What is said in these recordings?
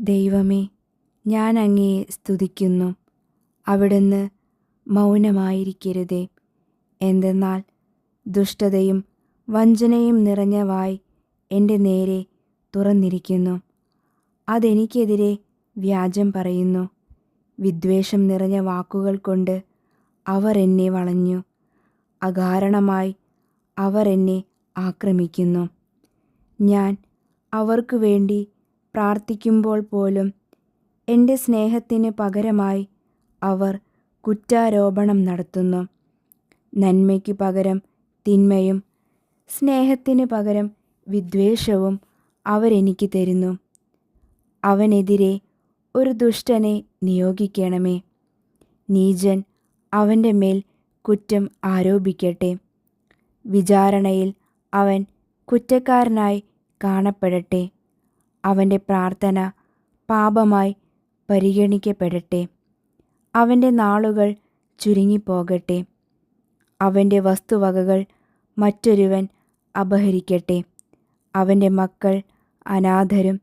ദൈവമേ ഞാൻ അങ്ങയെ സ്തുതിക്കുന്നു. അവിടുന്ന് മൗനമായിരിക്കരുതേ. എന്തെന്നാൽ ദുഷ്ടതയും വഞ്ചനയും നിറഞ്ഞ വായ് എന്റെ നേരെ തുറന്നിരിക്കുന്നു. അതെനിക്കെതിരെ വ്യാജം പറയുന്നു. വിദ്വേഷം നിറഞ്ഞ വാക്കുകൾ കൊണ്ട് അവർ എന്നെ വളഞ്ഞു. അകാരണമായി അവർ എന്നെ ആക്രമിക്കുന്നു. ഞാൻ അവർക്കു വേണ്ടി പ്രാർത്ഥിക്കുമ്പോൾ പോലും എന്റെ സ്നേഹത്തിന് പകരമായി അവർ കുറ്റാരോപണം നടത്തുന്നു. നന്മയ്ക്ക് പകരം തിന്മയും സ്നേഹത്തിന് പകരം വിദ്വേഷവും അവരെനിക്ക് തരുന്നു. അവനെതിരെ ഒരു ദുഷ്ടനെ നിയോഗിക്കണമേ. നീജൻ അവന്റെ മേൽ കുറ്റം ആരോപിക്കട്ടെ. വിചാരണയിൽ അവൻ കുറ്റക്കാരനായി കാണപ്പെടട്ടെ. അവന്റെ പ്രാർത്ഥന പാപമായി പരിഗണിക്കപ്പെടട്ടെ. അവന്റെ നാളുകൾ ചുരുങ്ങിപ്പോകട്ടെ. അവന്റെ വസ്തുവകകൾ മറ്റൊരുവൻ അപഹരിക്കട്ടെ. അവന്റെ മക്കൾ അനാഥരും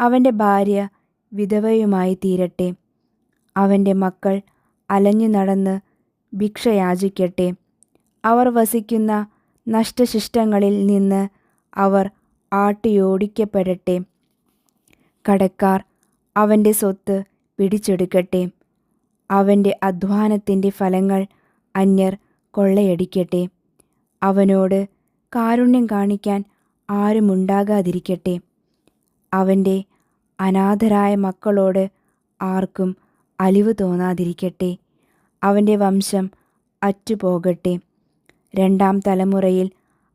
അവന്റെ ഭാര്യ വിധവയുമായി തീരട്ടെ. അവന്റെ മക്കൾ അലഞ്ഞു നടന്ന് ഭിക്ഷയാചിക്കട്ടെ. അവർ വസിക്കുന്ന നഷ്ടശിഷ്ടങ്ങളിൽ നിന്ന് അവർ ആട്ടിയോടിക്കപ്പെടട്ടെ. കടക്കാർ അവന്റെ സ്വത്ത് പിടിച്ചെടുക്കട്ടെ. അവന്റെ അധ്വാനത്തിന്റെ ഫലങ്ങൾ അന്യർ കൊള്ളയടിക്കട്ടെ. അവനോട് കാരുണ്യം കാണിക്കാൻ ആരുമുണ്ടാകാതിരിക്കട്ടെ അവന്റെ അനാഥരായ മക്കളോട് ആർക്കും അലിവ് തോന്നാതിരിക്കട്ടെ. അവന്റെ വംശം അറ്റുപോകട്ടെ. രണ്ടാം തലമുറയിൽ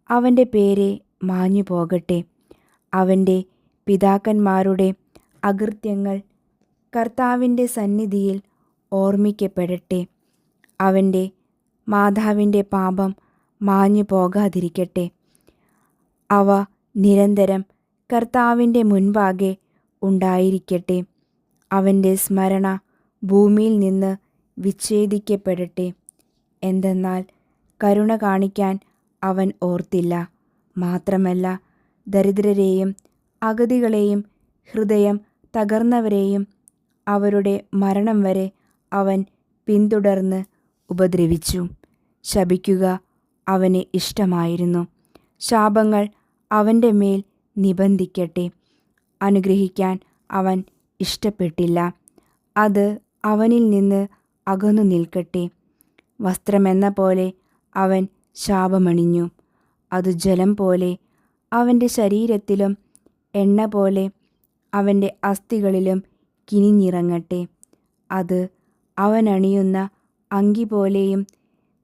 അവന്റെ പേരെ മാഞ്ഞു പോകട്ടെ അവന്റെ പിതാക്കന്മാരുടെ അകൃത്യങ്ങൾ കർത്താവിന്റെ സന്നിധിയിൽ ഓർമ്മിക്കപ്പെടട്ടെ. അവന്റെ മാതാവിന്റെ പാപം മാഞ്ഞു പോകാതിരിക്കട്ടെ. അവ നിരന്തരം കർത്താവിന്റെ മുൻപാകെ ഉണ്ടായിരിക്കട്ടെ. അവന്റെ സ്മരണ ഭൂമിയിൽ നിന്ന് വിച്ഛേദിക്കപ്പെടട്ടെ. എന്തെന്നാൽ കരുണ കാണിക്കാൻ അവൻ ഓർത്തില്ല. മാത്രമല്ല ദരിദ്രരെയും അഗതികളെയും ഹൃദയം തകർന്നവരെയും അവരുടെ മരണം വരെ അവൻ പിന്തുടർന്ന് ഉപദ്രവിച്ചു. ശപിക്കുക അവന് ഇഷ്ടമായിരുന്നു. ശാപങ്ങൾ അവന്റെ മേൽ നിബന്ധിക്കട്ടെ. അനുഗ്രഹിക്കാൻ അവൻ ഇഷ്ടപ്പെട്ടില്ല. അത് അവനിൽ നിന്ന് അകന്നു നിൽക്കട്ടെ. വസ്ത്രമെന്ന പോലെ അവൻ ശാപമണിഞ്ഞു. അത് ജലം പോലെ അവന്റെ ശരീരത്തിലും എണ്ണ പോലെ അവന്റെ അസ്ഥികളിലും കിനിഞ്ഞിറങ്ങട്ടെ. അത് അവനണിയുന്ന അങ്കി പോലെയും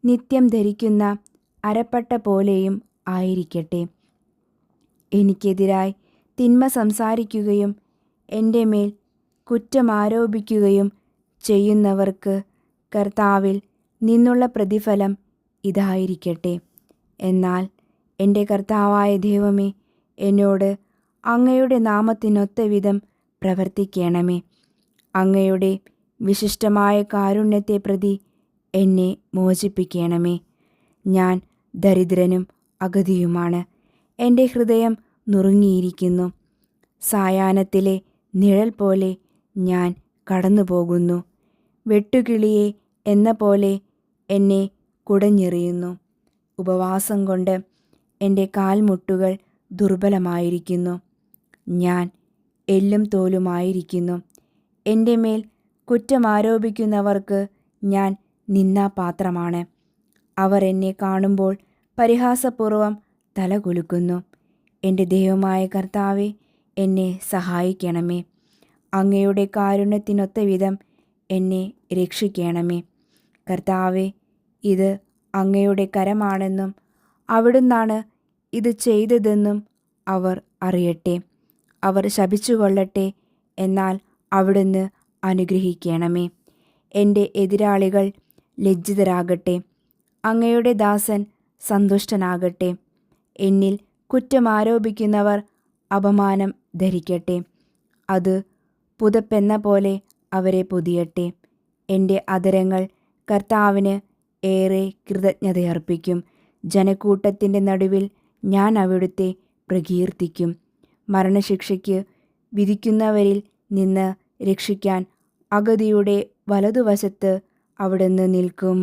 നിത്യം ധരിക്കുന്ന അരപ്പട്ട പോലെയും ആയിരിക്കട്ടെ. എനിക്കെതിരായി തിന്മ സംസാരിക്കുകയും എന്റെ മേൽ കുറ്റമാരോപിക്കുകയും ചെയ്യുന്നവർക്ക് കർത്താവിൽ നിന്നുള്ള പ്രതിഫലം ഇതായിരിക്കട്ടെ. എന്നാൽ എന്റെ കർത്താവായ ദൈവമേ എന്നോട് അങ്ങയുടെ നാമത്തിനൊത്ത വിധം പ്രവർത്തിക്കണമേ. അങ്ങയുടെ വിശിഷ്ടമായ കാരുണ്യത്തെ പ്രതി എന്നെ മോചിപ്പിക്കണമേ. ഞാൻ ദരിദ്രനും അഗതിയുമാണ്. എന്റെ ഹൃദയം നുറുങ്ങിയിരിക്കുന്നു. സായാഹ്നത്തിലെ നിഴൽ പോലെ ഞാൻ കടന്നു പോകുന്നു വെട്ടുകിളിയെ എന്ന പോലെ എന്നെ കുടഞ്ഞെറിയുന്നു. ഉപവാസം കൊണ്ട് എന്റെ കാൽമുട്ടുകൾ ദുർബലമായിരിക്കുന്നു. ഞാൻ എല്ലും തോലുമായിരിക്കുന്നു. എന്റെ മേൽ കുറ്റമാരോപിക്കുന്നവർക്ക് ഞാൻ നിന്നാപാത്രമാണ് അവർ എന്നെ കാണുമ്പോൾ പരിഹാസപൂർവം തലകുലുക്കുന്നു. എന്റെ ദൈവമായ കർത്താവെ എന്നെ സഹായിക്കണമേ. അങ്ങയുടെ കാരുണ്യത്തിനൊത്ത വിധം എന്നെ രക്ഷിക്കണമേ. കർത്താവെ ഇത് അങ്ങയുടെ കരമാണെന്നും അവിടുന്നാണ് ഇത് ചെയ്തതെന്നും അവർ അറിയട്ടെ. അവർ ശപിച്ചുകൊള്ളട്ടെ എന്നാൽ അവിടുന്ന് അനുഗ്രഹിക്കണമേ. എന്റെ എതിരാളികൾ ലജ്ജിതരാകട്ടെ. അങ്ങയുടെ ദാസൻ സന്തുഷ്ടനാകട്ടെ. എന്നിൽ കുറ്റം ആരോപിക്കുന്നവർ അപമാനം ധരിക്കട്ടെ. അത് പുതപ്പെന്ന പോലെ അവരെ പൊതിയട്ടെ. എന്റെ അതരങ്ങൾ കർത്താവിന് ഏറെ കൃതജ്ഞതയർപ്പിക്കും. ജനക്കൂട്ടത്തിന്റെ നടുവിൽ ഞാൻ അവിടുത്തെ പ്രകീർത്തിക്കും. മരണശിക്ഷയ്ക്ക് വിധിക്കുന്നവരിൽ നിന്ന് രക്ഷിക്കാൻ അഗതിയുടെ വലതുവശത്ത് അവിടുന്ന് നിൽക്കും.